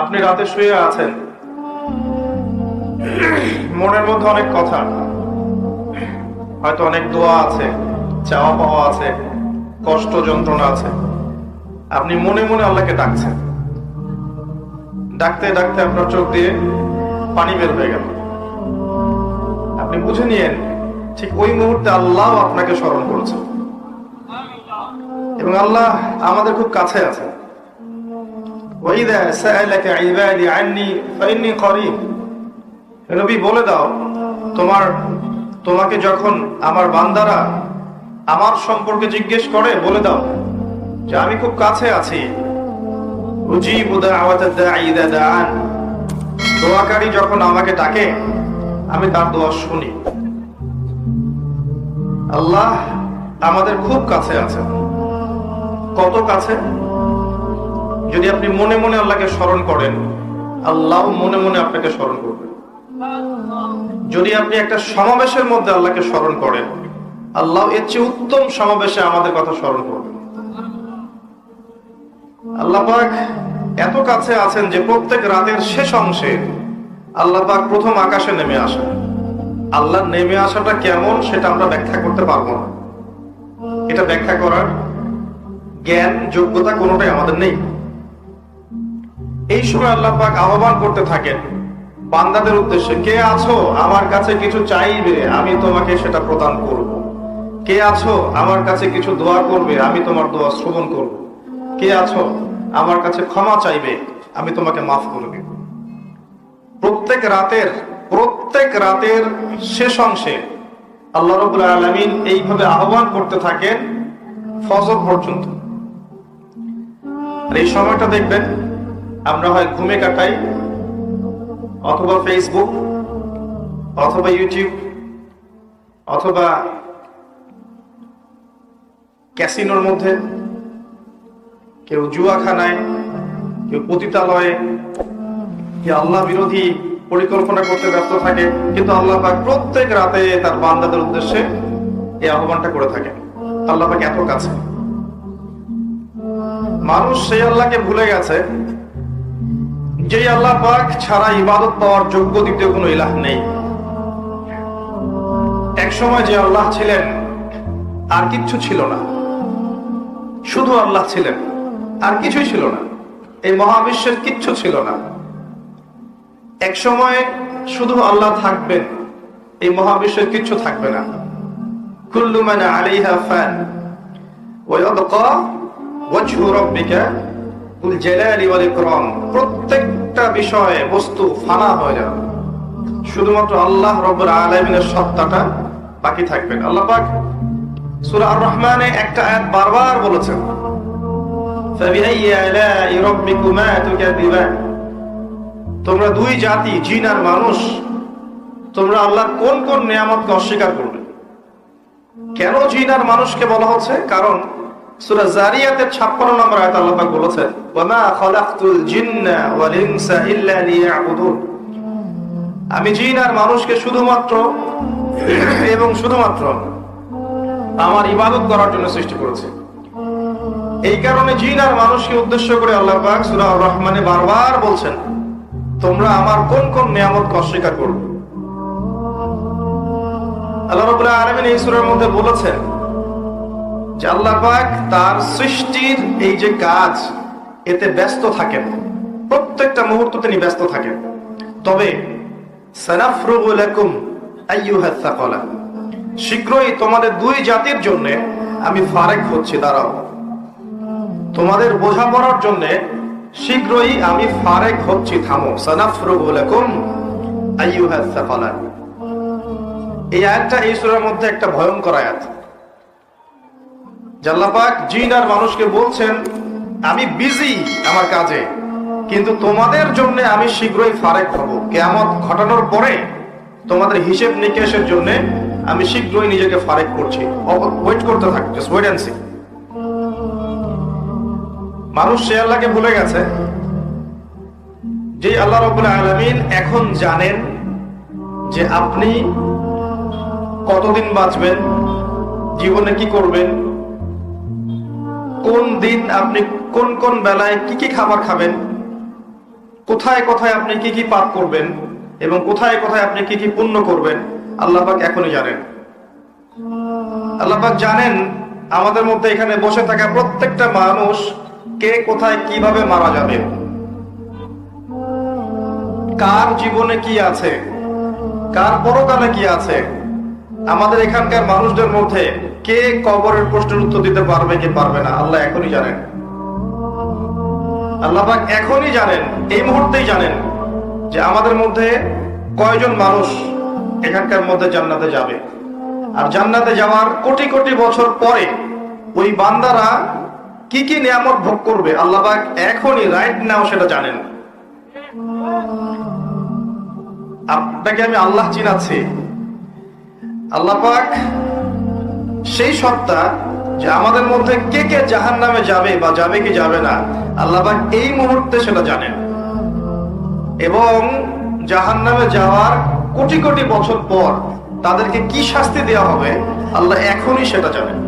আপনি রাতে শুয়ে আছেন। মনের মধ্যে অনেক কথা। হয়তো অনেক দোয়া আছে, চাওয়া পাওয়া আছে, কষ্ট যন্ত্রণা আছে। আপনি মনে মনে আল্লাহকে ডাকছেন। ডাকতে ডাকতে আপনার চোখ দিয়ে পানি বের হয়ে গেল। আপনি বুঝে নিয়েন, ঠিক ওই মুহূর্তে আল্লাহ আপনাকে স্মরণ করেছে। এবং আল্লাহ আমাদের খুব কাছে আছে ওয়াইদা সাআলাকা ইবাদি আন্নি ফাইন্নি করিব নবী, বলে দাও, তোমার, তোমাকে যখন আমার বান্দারা আমার সম্পর্কে জিজ্ঞেস করে, বলে দাও যে আমি খুব কাছে আছি। দোয়াকারী যখন আমাকে ডাকে, আমি তার দোয়া শুনি। আল্লাহ আমাদের খুব কাছে আছে কত কাছে? যদি আপনি মনে মনে আল্লাহকে স্মরণ করেন, আল্লাহ মনে মনে আপনাকে স্মরণ করবেন। যদি আপনি একটা সমাবেশের মধ্যে আল্লাহকে স্মরণ করেন, আল্লাহ এর চেয়ে উত্তম সমাবেশে আমাদের কথা স্মরণ করবেন। আল্লাহ পাক এত কাছে আছেন যে প্রত্যেক রাতের শেষ অংশে আল্লাহ পাক প্রথম আকাশে নেমে আসেন। আল্লাহ নেমে আসাটা কেমন সেটা আমরা ব্যাখ্যা করতে পারব না। এটা ব্যাখ্যা করার জ্ঞান যোগ্যতা কোনোটাই আমাদের নেই। এই সময় আল্লাহ পাক আহ্বান করতে থাকেন, বান্দাদের উদ্দেশ্যে, কে আছো? আমার কাছে কিছু চাইবে, আমি তোমাকে সেটা প্রদান করব। কে আছো? আমার কাছে কিছু দোয়া করবে, আমি তোমার দোয়া শ্রবণ করব। কে আছো? আমার কাছে ক্ষমা চাইবে, আমি তোমাকে মাফ করে দেব প্রত্যেক রাতের প্রত্যেক রাতের শেষ অংশে আল্লাহ রবুল্লা আলমিন এইভাবে আহ্বান করতে থাকেন, ফজর পর্যন্ত। আর এই সময়টা দেখবেন আমরা হয় ঘুমে কাটাই, অথবা ফেসবুক অথবা ইউটিউব অথবা ক্যাসিনোর মধ্যে, কেউ জুয়াখানায়, কেউ পতিতালয়ে কেউ আল্লাহ বিরোধী পরিকল্পনা করতে ব্যস্ত থাকে, কিন্তু আল্লাহ পাক প্রত্যেক রাতে তার বান্দাদের উদ্দেশ্যে এই আহ্বানটা করে থাকে আল্লাহ পাক এত কাছে মানুষ সেই আল্লাহকে ভুলে গেছে যে আল্লাহ পাক ছাড়া ইবাদত পাওয়ার যোগ্য দ্বিতীয় কোনো ইলাহ নেই। এক সময় যে আল্লাহ ছিলেন, আর কিচ্ছু ছিল না। শুধু আল্লাহ ছিলেন, আর কিছুই ছিল না। এই মহাবিশ্বের কিচ্ছু ছিল না। এক সময় শুধু আল্লাহ থাকবেন, এই মহাবিশ্বের কিচ্ছু থাকবে না। কুল্লু মানে আলাইহা ফান ওয়ায়াবকা ওয়াজহু রাব্বিকা প্রত্যেকটা বিষয়ে বস্তু ফানা হয়ে যাবে। শুধুমাত্র আল্লাহ রব্বুল আলামিনের সত্তাটা বাকি থাকবেন আল্লাহ পাক রহমানে একটা আয়াত বারবার বলেছেন তোমরা দুই জাতি, জিন আর মানুষ, তোমরা আল্লাহর কোন কোন নিয়ামতকে অস্বীকার করবে? কেন জিন আর মানুষকে বলা হচ্ছে? কারণ জারিয়াতের 56 নম্বর আয়াত আল্লাহ পাক বলেছেন খালাকতুল জিন্না ওয়াল ইনসা ইল্লা লিয়াবুদুন। আমি জিন আর মানুষকে শুধুমাত্র এবং শুধুমাত্র আমার ইবাদত করার জন্য সৃষ্টি করেছে। এই কারণে জিন আর মানুষকে উদ্দেশ্য করে আল্লাহ পাক সূরা রহমানে বারবার বলছেন, তোমরা আমার কোন কোন নিয়ামতকে অস্বীকার করবে? আল্লাহ রাব্বুল আলামিন এই সূরার মধ্যে বলেছেন যে তার সৃষ্টির এই যে কাজ, এতে ব্যস্ত থাকেন। প্রত্যেকটা মুহূর্ত তিনি ব্যস্ত থাকেন। তবে শীঘ্রই তোমাদের দুই জাতির জন্য আমি ফারেক হচ্ছি, দাঁড়াও। তোমাদের বোঝাপড়ার জন্য শীঘ্রই আমি ফারেক হচ্ছি, থামো। সাকালা। এই আয়াতটা এই সূরার মধ্যে একটা ভয়ঙ্কর আয়াত। জাল্লাপাক, জিন আর মানুষকে বলছেন, আমি বিজি আমার কাজে, কিন্তু তোমাদের জন্য আমি শীঘ্রই ফারেক হব। কেয়ামত ঘটানোর পরে তোমাদের হিসেব নিকেশের জন্য আমি শীঘ্রই নিজেকে ফারেক করছি। ওয়েট করতে থাক জাস্ট ওয়েট অ্যান্ড সি মানুষ সে আল্লাহকে ভুলে গেছে, যে আল্লাহ রবুল্লা আলমিন এখন জানেন যে আপনি কতদিন বাঁচবেন, জীবনে কি করবেন কোন দিন আপনি কোন কোন বেলায় কি কি খাবার খাবেন? কোথায় কোথায় আপনি কি কি পাপ করবেন? এবং কোথায় কোথায় আপনি কি কি পুণ্য করবেন? আল্লাহ পাক এখনই জানেন। আল্লাহ পাক জানেন আমাদের মধ্যে এখানে বসে থাকা প্রত্যেকটা মানুষ কে কোথায় কীভাবে মারা যাবে। কার জীবনে কি আছে? কার পরকালে কি আছে? আমাদের এখানকার মানুষদের মধ্যে কে কবরের প্রশ্নের উত্তর দিতে পারবে কে পারবে না, আল্লাহ এখনই জানেন। আল্লাহ এখনই জানেন, এই মুহূর্তেই জানেন যে আমাদের মধ্যে কয়জন মানুষ এখানকার মধ্যে জান্নাতে যাবে। আর জান্নাতে যাওয়ার কোটি কোটি বছর পরে ওই বান্দারা কি কি নিয়ামত ভোগ করবে, আল্লাহ পাক এখনই রাইট নাও সেটা জানেন। আপনাকে আমি আল্লাহ চিনাচ্ছি। আল্লাহ পাক সেই সত্তা যে আমাদের মধ্যে কে কে জাহান নামে যাবে বা যাবে কি যাবে না, আল্লাহ এই মুহূর্তে সেটা জানেন। এবং জাহান নামে যাওয়ার কোটি কোটি বছর পর তাদেরকে কি শাস্তি দেওয়া হবে, আল্লাহ এখনই সেটা জানেন।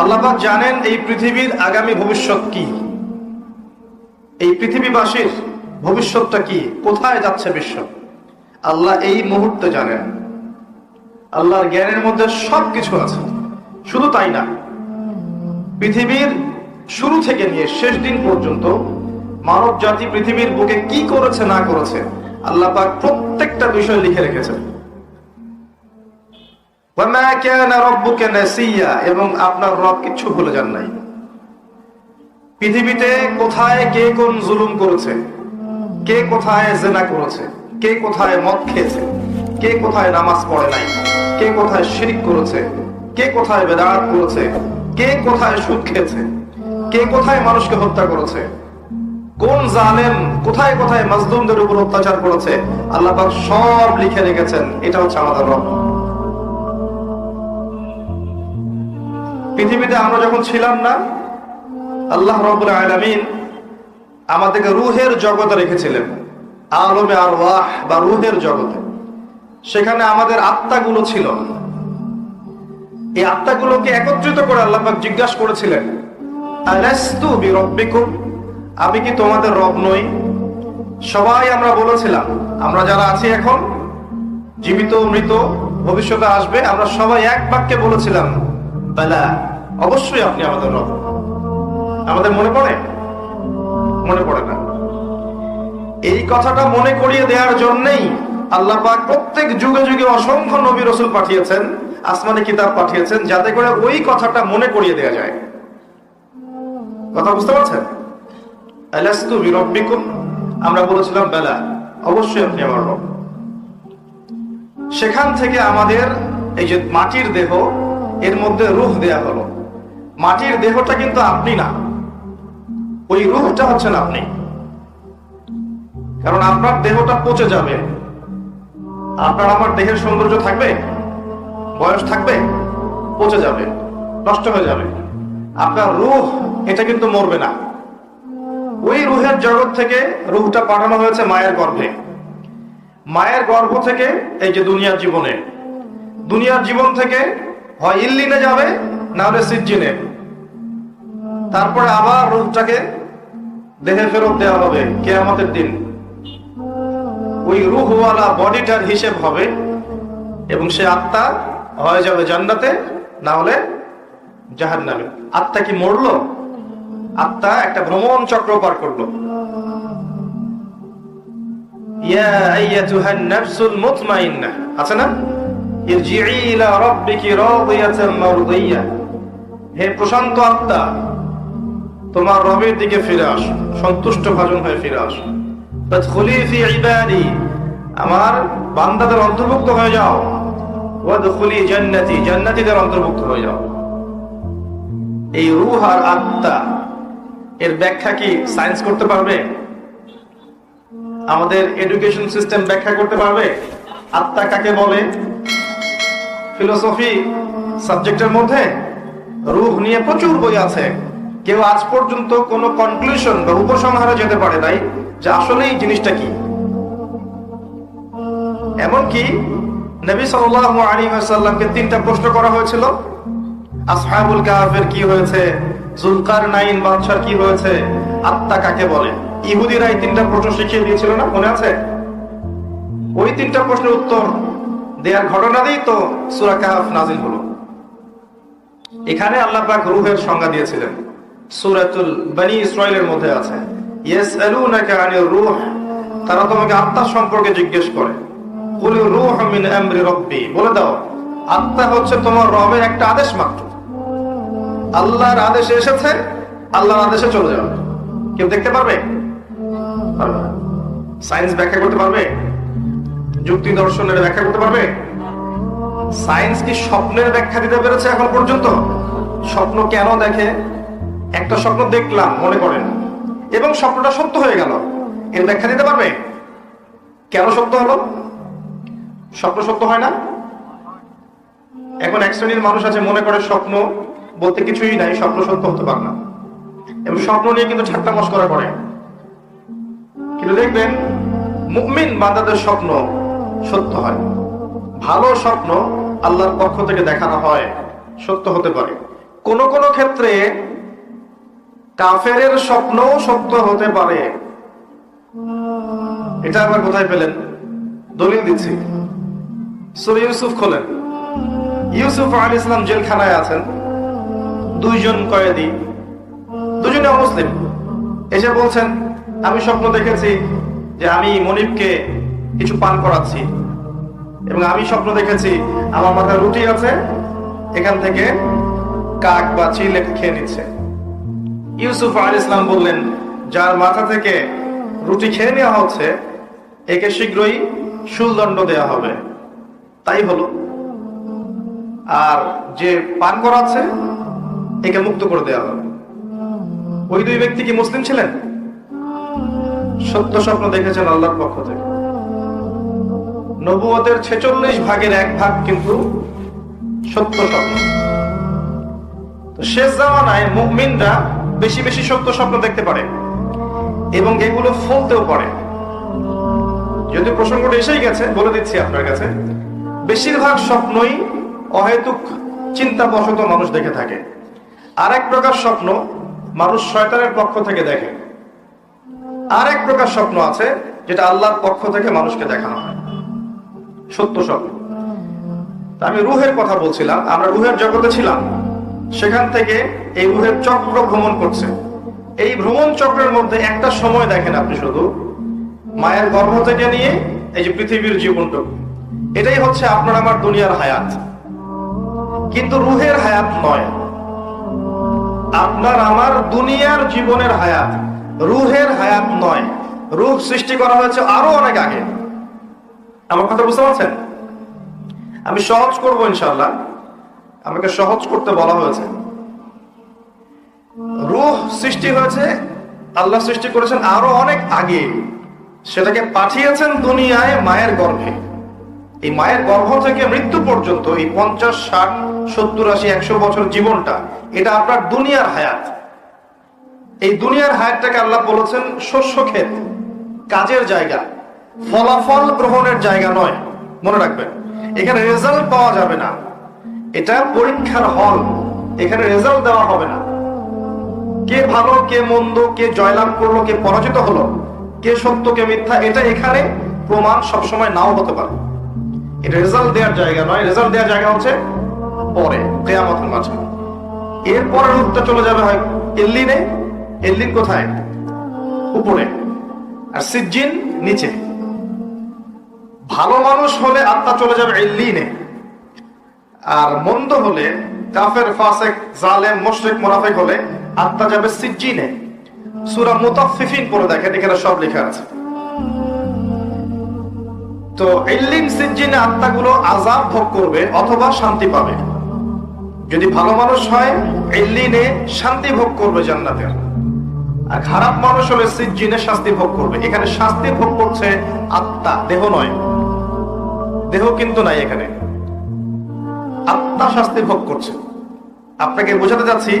আল্লাহ জানেন এই পৃথিবীর আগামী ভবিষ্যৎ কি। এই পৃথিবীবাসীর ভবিষ্যৎটা কি, কোথায় যাচ্ছে বিশ্ব? আল্লাহ এই মুহূর্তে জানেন। আল্লাহর জ্ঞানের মধ্যে সবকিছু আছে। শুধু তাই না, পৃথিবীর শুরু থেকে নিয়ে শেষ দিন পর্যন্ত মানব জাতি পৃথিবীর বুকে কি করেছে, না করেছে, আল্লাহ পাক প্রত্যেকটা বিষয় লিখে রেখেছেন। এবং আপনার রব কিচ্ছু ভুলে যান নাই। পৃথিবীতে কোথায় কে কোন জুলুম করেছে, কে কোথায় জেনা করেছে কে কোথায় মদ খেয়েছে? কে কোথায় নামাজ পড়ে নাই? কে কোথায় শিরিক করেছে? কে কোথায় বেদাত করেছে? কে কোথায় সুদ খেয়েছে? কে কোথায় মানুষকে হত্যা করেছে? কোন জালেম কোথায় কোথায় মাজলুমদের উপর অত্যাচার করেছে? আল্লাহ সব লিখে রেখেছেন। এটা হচ্ছে আমাদের রব। পৃথিবীতে আমরা যখন ছিলাম না, আল্লাহ রবুল আলমিন আমাদেরকে রুহের জগতে রেখেছিলেন। আলমে আর ওয়াহ বা রুহের জগতে। সেখানে আমাদের আত্মাগুলো ছিল। এই আত্মাগুলোকে একত্রিত করে আল্লাপাক জিজ্ঞাসা করেছিলেন আমি কি তোমাদের রব নই? সবাই আমরা বলেছিলাম, আমরা যারা আছি এখন, জীবিত, মৃত, ভবিষ্যতে আসবে, আমরা সবাই এক বাক্যে বলেছিলাম, বেলা, অবশ্যই আপনি আমাদের রব। আমাদের মনে পড়ে? মনে পড়ে না। এই কথাটা মনে করিয়ে দেওয়ার জন্যই আল্লাহ পাক প্রত্যেক যুগে যুগে অসংখ্য নবী রসুল পাঠিয়েছেন, আসমানি কিতাব পাঠিয়েছেন, যাতে করে ওই কথাটা মনে করিয়ে দেওয়া যায়। কথা বুঝতে পারছেন? আমরা বলেছিলাম, বেলা, অবশ্যই আপনি আমার রব। সেখান থেকে আমাদের এই যে মাটির দেহ, এর মধ্যে রুহ দেয়া হলো। মাটির দেহটা কিন্তু আপনি না। ওই রুহটা হচ্ছেন আপনি। কারণ আপনার দেহটা পচে যাবে। আপনার আমার দেহের সৌন্দর্য থাকবে, বয়স থাকবে, পচে যাবে, নষ্ট হয়ে যাবে। আপনার রুহ, এটা কিন্তু মরবে না। ওই রুহের জগৎ থেকে রুহটা পাঠানো হয়েছে মায়ের গর্ভে। মায়ের গর্ভ থেকে এই যে দুনিয়ার জীবনে। দুনিয়ার জীবন থেকে হয় ইল্লিনে যাবে, না হলে সিজ্জিনে। তারপরে আবার রুহটাকে দেহে ফেরত দেওয়া হবে কে আমাদের দিন। ওই রুহওয়ালা বডিটার হিসেব হবে এবং সে আত্মা হয়ে যাবে জান্নাতে, না হলে জাহান নামে আত্মা কি মরলো? আত্মা একটা ভ্রমণ চক্র পার করল। আছে না? হে প্রশান্ত আত্মা, তোমার রবের দিকে ফিরে আসো। সন্তুষ্ট ভাজন হয়ে ফিরে আসো। আমার বান্দাদের অন্তর্ভুক্ত হয়ে যাও। ওয়াদখুলি জান্নাতি, জান্নাতীদের অন্তর্ভুক্ত হয়ে যাও। এই রূহ আর আত্মা, এর ব্যাখ্যা কি সায়েন্স করতে পারবে? আমাদের এডুকেশন সিস্টেম ব্যাখ্যা করতে পারবে? আত্মা কাকে বলে? ফিলোসফি সাবজেক্টের মধ্যে রূহ নিয়ে প্রচুর বই আছে। কেউ আজ পর্যন্ত কোনো কনক্লুশন বা উপসংহারে যেতে পারে নাই যে আসলে এই জিনিসটা কি? এমনকি নবী সাল্লাল্লাহু আলাইহি ওয়াসাল্লামকে তিনটা প্রশ্ন করা হয়েছিল। আসহাবুল কাহাফের কি হয়েছে? জুলকার নাইন বাদশার কি হয়েছে? আত্মা কাকে বলে? ইহুদিরা এই তিনটা প্রশ্ন শিখিয়ে দিয়েছিল না, মনে আছে? ওই তিনটা প্রশ্নের উত্তর দেওয়ার ঘটনা দিয়েই তো সুরা কাহাফ নাজিল হলো। এখানে আল্লাহ পাক রুহের সংজ্ঞা দিয়েছিলেন। সুরাতুল বনি ইসরায়েলের মধ্যে আছে। ইয়াসআলুনাকা আনির তারা তোমাকে আত্মা সম্পর্কে জিজ্ঞেস করে। কুল রূহ মিন আমরি রাব্বি। বলে দাও, আত্মা হচ্ছে তোমার রবের একটা আদেশ মাত্র। আল্লাহর আদেশে এসেছে, আল্লাহর আদেশে চলে যাবে। কেউ দেখতে পারবে? সায়েন্স ব্যাখ্যা করতে পারবে? যুক্তি দর্শনের ব্যাখ্যা করতে পারবে? সায়েন্স কি স্বপ্নের ব্যাখ্যা দিতে পেরেছে এখন পর্যন্ত? স্বপ্ন কেন দেখে? একটা স্বপ্ন দেখলাম, মনে করেন এবং স্বপ্নটা সত্য হয়ে গেল। এর ব্যাখ্যা দিতে পারবে? কেন সত্য হলো? স্বপ্ন সত্য হয় না? এখন এক শ্রেণির মানুষ আছে, মনে করে স্বপ্ন বলতে কিছুই নাই, স্বপ্ন সত্য হতে পারে না। এবং স্বপ্ন নিয়ে কিন্তু ঠাট্টা মস্করা করে। কিন্তু দেখবেন, মুমিন বান্দাদের স্বপ্ন সত্য হয়। ভালো স্বপ্ন আল্লাহর পক্ষ থেকে দেখানো হয়, সত্য হতে পারে। কোন কোন ক্ষেত্রে কাফেরের স্বপ্ন সত্য হতে পারে। এটা আবার কোথায় পেলেন? দলিল দিচ্ছি। সুরা ইউসুফ খোলেন। ইউসুফ আলী ইসলাম জেলখানায় আছেন। দুইজন কয়েদি। দুজনে অমুসলিম। এসে বলছেন, আমি স্বপ্ন দেখেছি যে আমি মনিবকে কিছু পান করাচ্ছি। এবং আমি স্বপ্ন দেখেছি, আমার মাথায় রুটি আছে, এখান থেকে কাক বা চিল খেয়ে নিচ্ছে। ইউসুফ আল ইসলাম বললেন, যার মাথা থেকে রুটি খেয়ে নেওয়া হচ্ছে, একে শীঘ্রই শুলদণ্ড দেওয়া হবে। তাই হলো। আর যে পান করাচ্ছে একে মুক্ত করে দেওয়া হবে। ওই দুই ব্যক্তি কি মুসলিম ছিলেন? সত্য স্বপ্ন দেখেছেন আল্লাহর পক্ষ থেকে। নবুয়তের ছেচল্লিশ ভাগের এক ভাগ কিন্তু সত্য স্বপ্ন। শেষ জামানায় মুমিনরা বেশি বেশি সত্য স্বপ্ন দেখতে পারে এবং এগুলো ফলতেও পারে। যদি প্রসঙ্গটা এসেই গেছে, বলে দিচ্ছি আপনার কাছে, বেশিরভাগ স্বপ্নই অহেতুক চিন্তা বশত মানুষ দেখে থাকে। আর এক প্রকার স্বপ্ন মানুষ শয়তানের পক্ষ থেকে দেখে। আর এক প্রকার স্বপ্ন আছে যেটা আল্লাহর পক্ষ থেকে মানুষকে দেখানো হয়। সত্য স্বপ্ন। আমি রুহের কথা বলছিলাম, আমরা রুহের জগতে ছিলাম। সেখান থেকে এই রুহের চক্র ভ্রমণ করছে। এই ভ্রমণ চক্রের মধ্যে একটা সময় দেখেন আপনি শুধু। মায়ের গর্ভ থেকে নিয়ে এই যে পৃথিবীর জীবনটুকু এটাই হচ্ছে আপনার আমার দুনিয়ার হায়াত। কিন্তু রুহের হায়াত নয়। আপনার আমার দুনিয়ার জীবনের হায়াত রুহের হায়াত নয়। রুহ সৃষ্টি করা হয়েছে আরও অনেক আগে। আমার কথা বুঝতে পারছেন? আমি সহজ করব ইনশাল্লাহ আমাকে সহজ করতে বলা হয়েছে। রুহ সৃষ্টি হয়েছে, আল্লাহ সৃষ্টি করেছেন আরও অনেক আগে। সেটাকে পাঠিয়েছেন দুনিয়ায় মায়ের গর্ভে। এই মায়ের গর্ভ থেকে মৃত্যু পর্যন্ত এই পঞ্চাশ, ষাট, সত্তর, আশি, একশো বছর জীবনটা, এটা আপনার দুনিয়ার হায়াত। এই দুনিয়ার হায়াতটাকে আল্লাহ বলেছেন শস্য ক্ষেত, কাজের জায়গা। ফলাফল গ্রহণের জায়গা নয়। মনে রাখবেন, এখানে রেজাল্ট পাওয়া যাবে না। এটা পরীক্ষার হল। এখানে রেজাল্ট দেওয়া হবে না। কে ভালো, কে মন্দ, কে জয়লাভ করল, কে পরাজিত হলো, কে সত্য, কে মিথ্যা, এটা এখানে প্রমাণ সবসময় নাও হতে পারে। এটা রেজাল্ট দেওয়ার জায়গা নয়। রেজাল্ট দেওয়ার জায়গা হচ্ছে পরে, কেয়ামতের মাঝে। এরপরে রূপটা চলে যাবে হয় এল্লিনে। এল্লিন কোথায়? উপরে। আর সিজ্জিন নিচে। ভালো মানুষ হলে আত্মা চলে যাবে এল্লিনে। আর মন্দ হলে কাফের, ফাসেক, জালেম, মুশরিক, মুনাফিক হলে আত্মা যাবে সিজ্জিনে। সূরা মুতাফফিফিন পড়ে দেখেন, এখানে সব লেখা আছে। তো ইল্লিন সিজ্জিনে আত্মাগুলো আযাব ভোগ করবে অথবা শান্তি পাবে। যদি ভালো মানুষ হয়, ইল্লিনে শান্তি ভোগ করবে জান্নাতে। আর খারাপ মানুষ হলে সিজ্জিনে শাস্তি ভোগ করবে। এখানে শাস্তি ভোগ করছে আত্মা, দেহ নয়। দেহ কিন্তু নাই এখানে। আত্মা শাস্তি ভোগ করছে। আপনাকে বোঝাতে যাচ্ছি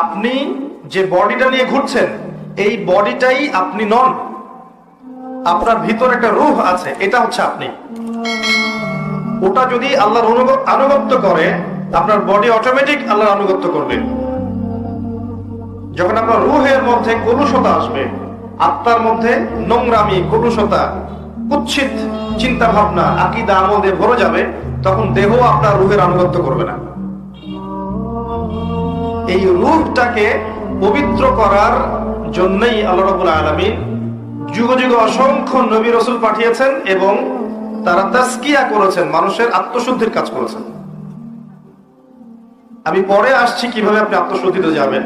আপনি যে বডিটা নিয়ে ঘুরছেন, এই বডিটাই আপনি নন। আপনার ভিতর একটা রূহ আছে, এটা হচ্ছে আপনি। ওটা যদি আল্লাহর আনুগত্য করে, আপনার বডি অটোমেটিক আল্লাহর আনুগত্য করবে। যখন আপনার রুহের মধ্যে কলুষতা আসবে, আত্মার মধ্যে নোংরামি, কলুষতা কুচ্ছিত চিন্তা ভাবনা আকিদা, আমলে ভরে যাবে তখন দেহ আপনার রুহের আনুগত্য করবে না। এই রূপটাকে পবিত্র করার জন্যই আল্লাহ রাব্বুল আলামিন যুগ যুগ অসংখ্য নবী রসুল পাঠিয়েছেন এবং তারা তাস্কিয়া করেছেন, মানুষের আত্মশুদ্ধির কাজ করেছেন। আমি পরে আসছি কীভাবে আপনি আত্মশুদ্ধিতে যাবেন।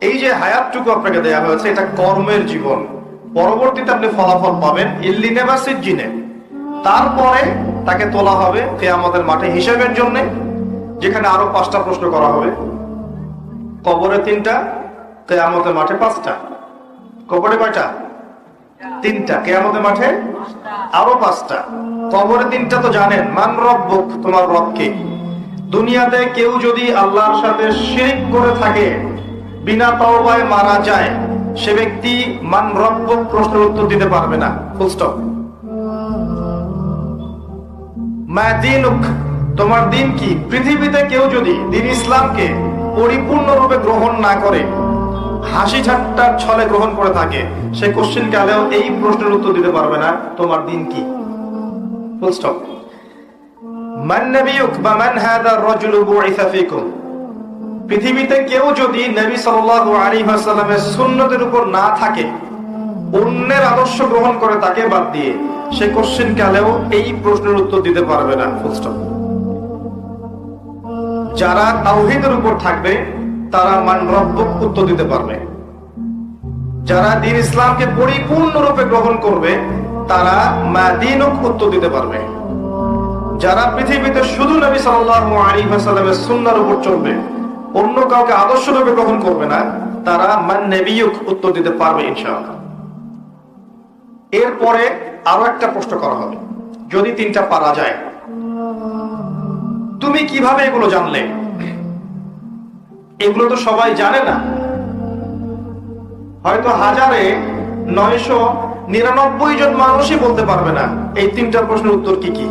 এই যে হায়াতটুকু আপনাকে দেয়া হয়েছে, এটা কর্মের জীবন। পরবর্তীতে আপনি ফলাফল পাবেন। ইল্লিনে সিজ্জিনে তারপরে তাকে তোলা হবে আমাদের মাঠে হিসেবের জন্য, যেখানে আরও পাঁচটা প্রশ্ন করা হবে। কবরে তিনটা, কেয়ামতের মাঠে পাঁচটা। কবরে কয়টা? তিনটা। কেয়ামতের মাঠে আরও পাঁচটা। কবরে তিনটা তো জানেন, মান রব তোমার রবকে। দুনিয়াতে কেউ যদি আল্লাহর সাথে শিরিক করে থাকে, বিনা তওবায় মারা যায়, সে ব্যক্তি মান রব্য প্রশ্নের উত্তর দিতে পারবে না। Full stop. তোমার দিন কি? পৃথিবীতে কেউ যদি দিন ইসলামকে পরিপূর্ণরূপে গ্রহণ না করে, হাসি ঠাট্টার ছলে গ্রহণ করে থাকে, সে কোশ্চিন কালেও এই প্রশ্নের উত্তর দিতে পারবে না? তোমার দিন কি? পৃথিবীতে কেউ যদি নবী সাল্লাল্লাহু আলাইহি ওয়াসাল্লামের সুন্নতের উপর না থাকে অন্যের আদর্শ গ্রহণ করে তাকে বাদ দিয়ে সে কোশ্চিন কালেও এই প্রশ্নের উত্তর দিতে পারবে না ফুল স্টপ যারা তাওহীদের উপর থাকবে, তারা মান রব্বক উত্তর দিতে পারবে। যারা দিন ইসলামকে পরিপূর্ণরূপে গ্রহণ করবে, তারা মা দিনক উত্তর দিতে পারবে। যারা পৃথিবীতে শুধু নবী সাল্লাল্লাহু আলাইহি ওয়াসাল্লামের সুন্নাহর উপর চলবে, অন্য কাউকে আদর্শরূপে গ্রহণ করবে না, তারা মান নবিয়ুক উত্তর দিতে পারবে, ইনশাআল্লাহ। এরপরে আরও একটা প্রশ্ন করা হবে। যদি তিনটা পারা যায়, তুমি কীভাবে এগুলো জানলে? এগুলো তো সবাই জানে না। হয়তো হাজারে নয়শো নিরানব্বই জন মানুষই বলতে পারবে না, এই তিনটা প্রশ্নের উত্তর কি কি?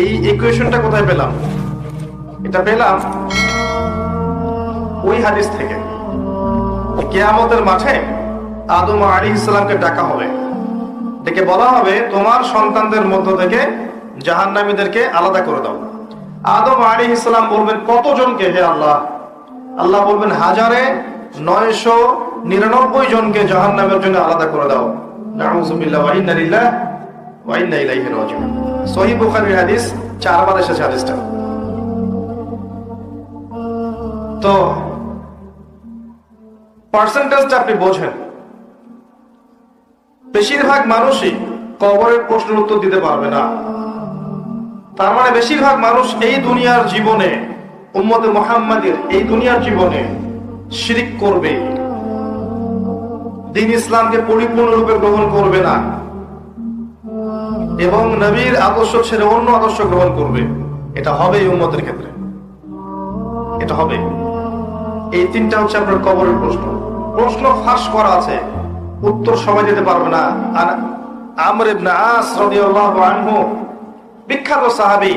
এই ইকুয়েশনটা কোথায় পেলাম? এটা পেলাম ওই হাদিস থেকে। কেয়ামতের মাঠে আদম আলী ইসলামকে ডাকা হবে। ডেকে বলা হবে, তোমার সন্তানদের মধ্য থেকে জাহান্নামীদেরকে আলাদা করে দাও। আদম আলী ইসলাম বলবেন, কতজনকে হে আল্লাহ? আল্লাহ বলবেন, হাজারে নয়শো নিরানব্বই জনকে জাহান্নামের জন্য আলাদা করে দাও। এসেছে তো পার্সেন্টেজটা আপনি বোঝেন। বেশিরভাগ মানুষই কবরের প্রশ্নের উত্তর দিতে পারবে না। তার মানে বেশিরভাগ মানুষ এই দুনিয়ার জীবনে, উম্মতে মোহাম্মদের এই দুনিয়ার জীবনে শিরিক করবে। দিন ইসলামকে পরিপূর্ণরূপে গ্রহণ করবে না। এবং নবীর আদর্শ ছেড়ে অন্য আদর্শ গ্রহণ করবে। এটা হবে এই উম্মতের ক্ষেত্রে। এটা হবে। এই তিনটা হচ্ছে আপনার কবরের প্রশ্ন। প্রশ্ন ফাঁস করা আছে। উত্তর সবাই দিতে পারবে না। আর বিখ্যাত সাহাবী,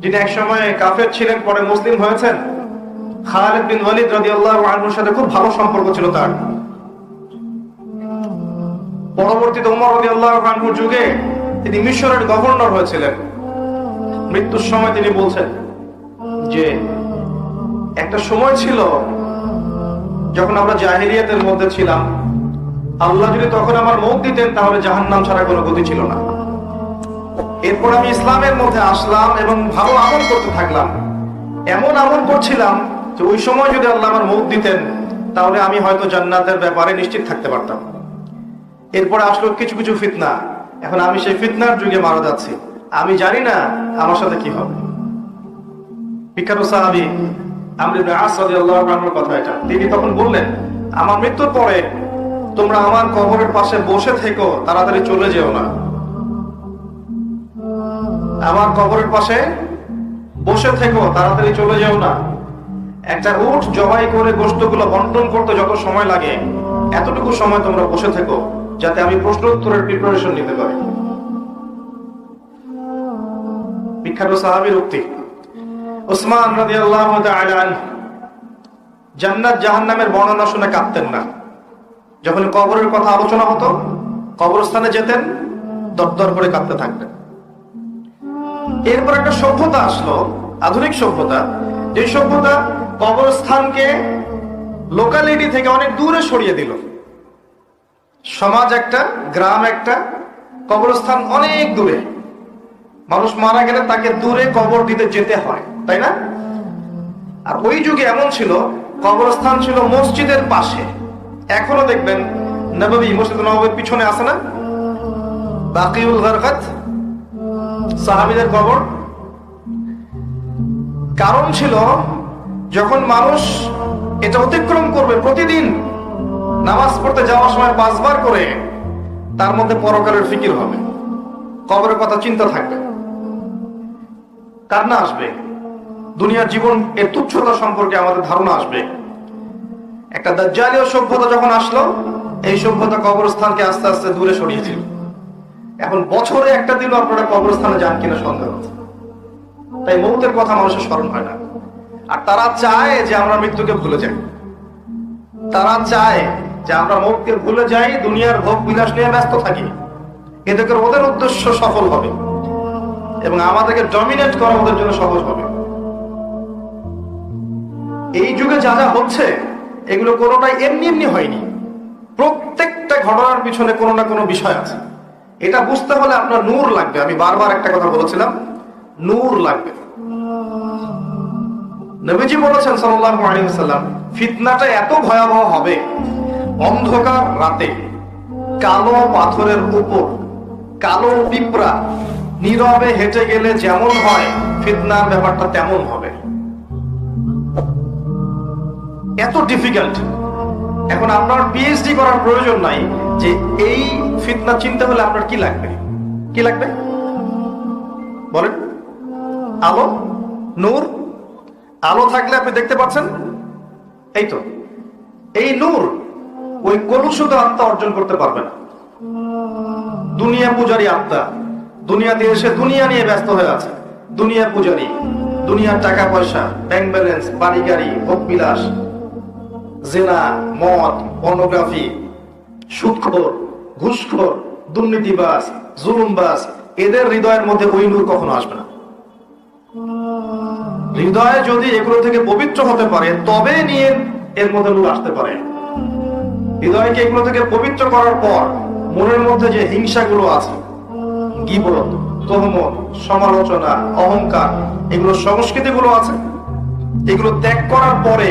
যিনি একসময় কাফের ছিলেন, পরে মুসলিম হয়েছেন, খালিদ বিন ওয়ালিদ রাদিয়াল্লাহু আনহুর সাথে খুব ভালো সম্পর্ক ছিল তার। পরবর্তীতে উমর যুগে তিনি মিশরের গভর্নর হয়েছিলেন। মৃত্যুর সময় তিনি বলছেন যে, একটা সময় ছিল যখন আমরা জাহিরিয়াতের মধ্যে ছিলাম আল্লাহ যদি তখন আমার মুখ দিতেন, তাহলে জাহান্নাম ছাড়া কোনো গতি ছিল না। এরপর আমি ইসলামের মধ্যে আসলাম এবং ভালো আমল করতে থাকলাম। এমন আমল করছিলাম যে ওই সময় যদি আল্লাহ আমার মুখ দিতেন, তাহলে আমি হয়তো জান্নাতের ব্যাপারে নিশ্চিত থাকতে পারতাম। এরপরে আসলো কিছু কিছু ফিতনা। এখন আমি সেই ফিতনার যুগে মারা যাচ্ছি। আমি জানি না আমার সাথে কি হবে। বিখ্যাত সাহাবি আনহুর কথা এটা। তিনি তখন বললেন, আমার মৃত্যুর পরে তোমরা আমার কবরের পাশে বসে থেকো, তাড়াতাড়ি চলে যেও না। আমার কবরের পাশে বসে থেকো, তাড়াতাড়ি চলে যেও না। একটা উট জবাই করে গোস্তগুলো বন্টন করতে যত সময় লাগে, এতটুকু সময় তোমরা বসে থেকো, যাতে আমি প্রশ্ন উত্তরের প্রিপারেশন নিতে পারি। বিখ্যাত সাহাবীর উক্তি রাদিয়াল্লাহু তাআলা আনহু, জান্নাত জাহান্নামের বর্ণনা শুনে কাঁদতেন না। যখন কবরের কথা আলোচনা হতো, কবরস্থানে যেতেন, দরদর করে কাঁদতে থাকতেন। এরপর একটা সভ্যতা আসলো, আধুনিক সভ্যতা। যে সভ্যতা কবরস্থানকে লোকালিটি থেকে অনেক দূরে সরিয়ে দিল। সমাজ একটা, গ্রাম একটা, কবরস্থান অনেক দূরে। মানুষ মারা গেলে তাকে দূরে কবর দিতে যেতে হয়, তাই না? আর ওই যুগে এমন ছিল, কবরস্থান ছিল মসজিদের পাশে। এখনও দেখবেন নবী মসজিদ নবীর পিছনে আছে না? বাকিউল গরকাত, সাহাবিদের কবর। কারণ ছিল, যখন মানুষ এটা অতিক্রম করবে প্রতিদিন নামাজ পড়তে যাওয়ার সময় পাঁচবার করে, তার মধ্যে পরকালের ফিকির হবে। কবরের কথা চিন্তা থাকবে। কার না আসবে? দুনিয়ার জীবন এর তুচ্ছতা সম্পর্কে আমাদের ধারণা আসবে। একটা দাজ্জালীয় সভ্যতা যখন আসলো, এই সভ্যতা কবরস্থানকে আস্তে আস্তে দূরে সরিয়েছিল। এখন বছরে একটা দিনও আপনারা কবরস্থানে যান কিনা সন্দেহ তাই মৌতের কথা মানুষের স্মরণ হয় না। আর তারা চায় যে আমরা মৃত্যুকে ভুলে যাই। তারা চায় যে আমরা মৌতকে ভুলে যাই, দুনিয়ার ভোগ বিলাস নিয়ে ব্যস্ত থাকি। এতে ওদের উদ্দেশ্য সফল হবে। এবং আমাদেরকে ডমিনেট করা ওদের জন্য সহজ হবে। এই যুগে যা যা হচ্ছে এগুলো কোনোটাই এমনি এমনি হয়নি। প্রত্যেকটা ঘটনার পিছনে কোনো না কোনো বিষয় আছে। এটা বুঝতে হলে আপনার নূর লাগবে। আমি বারবার একটা কথা বলেছিলাম, নূর লাগবে। নবীজি বলেছেন সাল্লাল্লাহু আলাইহি ওয়াসাল্লাম, ফিতনাটা এত ভয়াবহ হবে অন্ধকার রাতে কালো পাথরের উপর, কালো পিঁপড়া নীরবে হেঁটে গেলে যেমন হয়, ফিতনার ব্যাপারটা তেমন হবে। এত ডিফিকাল্ট এখন আপনার পিএইচডি করার প্রয়োজন নাই যে এই ফিতনা চিনতে হলে আপনার কি লাগবে? কি লাগবে? বলেন। আলো? নূর? আলো থাকলে আপনি দেখতে পাচ্ছেন? এই তো। এই নূর ওই কলুষিত আত্মা অর্জন করতে পারবে না। দুনিয়া পূজারী আত্মা। দুনিয়াতে এসে দুনিয়া নিয়ে ব্যস্ত হয়ে আছে। দুনিয়া পূজারী। দুনিয়ার টাকা পয়সা ব্যাংক ব্যালেন্স বাড়ি গাড়ি, ভোগ বিলাস জেনা, মদ পর্নোগ্রাফি সুদখোর ঘুষখোর দুর্নীতিবাস জুলুমবাস এদের হৃদয়ের মধ্যে ওই নূর কখনো আসবে না। হৃদয়ে যদি এগুলো থেকে পবিত্র হতে পারে, তবে নিয়ে এর মধ্যে নূর আসতে পারে। হৃদয়কে এগুলো থেকে পবিত্র করার পর মনের মধ্যে যে হিংসাগুলো আছে, গিবরত, তহমত, সমালোচনা, অহংকার, এগুলো সংস্কৃতিগুলো আছে, এগুলো ত্যাগ করার পরে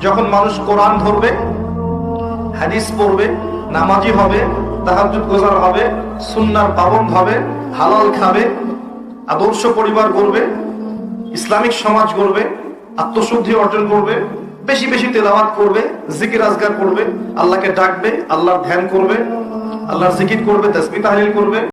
যখন মানুষ কোরআন ধরবে, হাদিস পড়বে, নামাজি হবে তাহাজুদ গোজার হবে, সুন্নার পাবন হবে, হালাল খাবে, আদর্শ পরিবার গড়বে, ইসলামিক সমাজ গড়বে, আত্মশুদ্ধি অর্জন করবে, বেশি বেশি তেলাওয়াত করবে, জিকির আজগার করবে, আল্লাহকে ডাকবে, আল্লাহর ধ্যান করবে, আল্লাহর জিকির করবে, তসবি তাহলিল করবে।